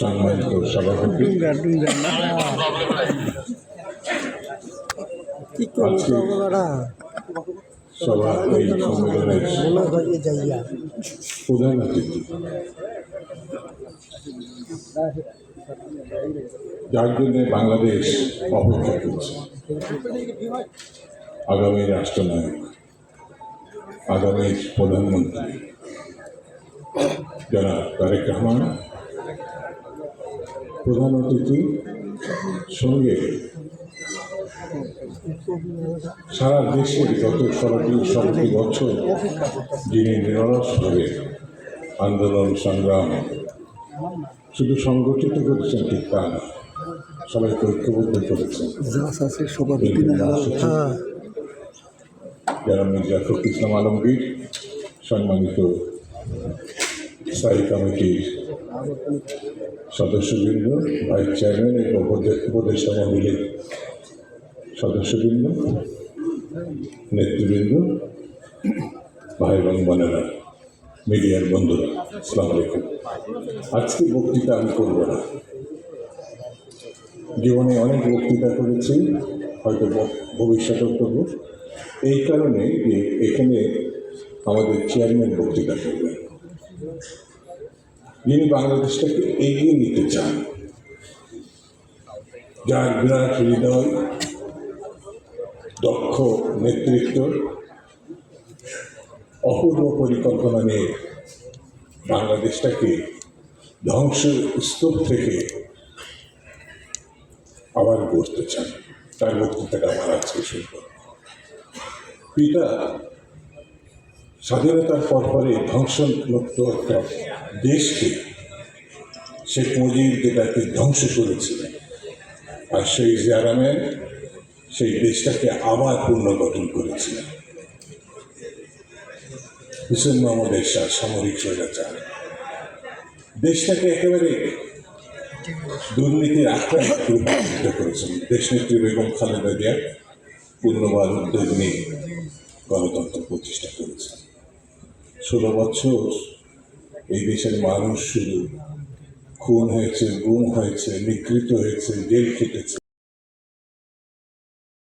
সম্মানিত সভাপতি মনে হয়ে প্রধান অতিথি যার জন্য বাংলাদেশ অপেক্ষা করছে আগামী রাষ্ট্রনায়ক আগামী প্রধানমন্ত্রী যারা তারেক রহমান প্রধান অতিথি সঙ্গে সারা দেশে গত ষোলোটি ষোলোটি বছর যিনি নিরলসভাবে আন্দোলন সংগ্রাম শুধু সংগঠিত করেছেন ঠিক তা না সবাইকে ঐক্যবদ্ধ করেছেন। হ্যাঁ। যারা মির্জা ফখরুল ইসলাম আলমগীর সম্মানিত স্থায়ী কমিটির সদস্যবৃন্দ, ভাইস চেয়ারম্যান এবং উপদে- উপদেষ্টা মহিলের সদস্যবৃন্দ, নেতৃবৃন্দ, ভাই এবং বোনেরা, মিডিয়ার বন্ধুরা, আসসালাম আলাইকুম। আজকে বক্তৃতা আমি করব না। জীবনে অনেক বক্তৃতা করেছি, হয়তো ভবিষ্যতেও করব। এই কারণে যে এখানে আমাদের চেয়ারম্যান বক্তৃতা করবেন। যিনি বাংলাদেশটাকে এগিয়ে নিতে চান, যার বিরাট হৃদয়, দক্ষ নেতৃত্ব, অপূর্ব পরিকল্পনা নিয়ে বাংলাদেশটাকে ধ্বংসের স্তূপ থেকে আবার গড়তে চান। তার বক্তৃতাটা আমার আজকে শুনব। পিতা স্বাধীনতার পর পরে ধ্বংসমুক্ত একটা দেশকে শেখ মুজিব যেটাকে ধ্বংস করেছিলেন, আর সেই জিয়ারামের সেই দেশটাকে আবার পুনর্গঠন করেছিলেন। হুসেন মোহাম্মদ এরশাদ, সামরিক স্বৈরাচার। দেশটাকে একেবারে দুর্নীতির আক্রান্ত রূপান্তরিত করেছেন। দেশনেত্রী বেগম খালেদা জিয়া পূর্ণবার উদ্যোগ নিয়ে গণতন্ত্র প্রতিষ্ঠা করেছেন। ষোলো বছর এই দেশের মানুষ শুধু খুন হয়েছে গুম হয়েছে বিকৃত হয়েছে জেল খেটেছে।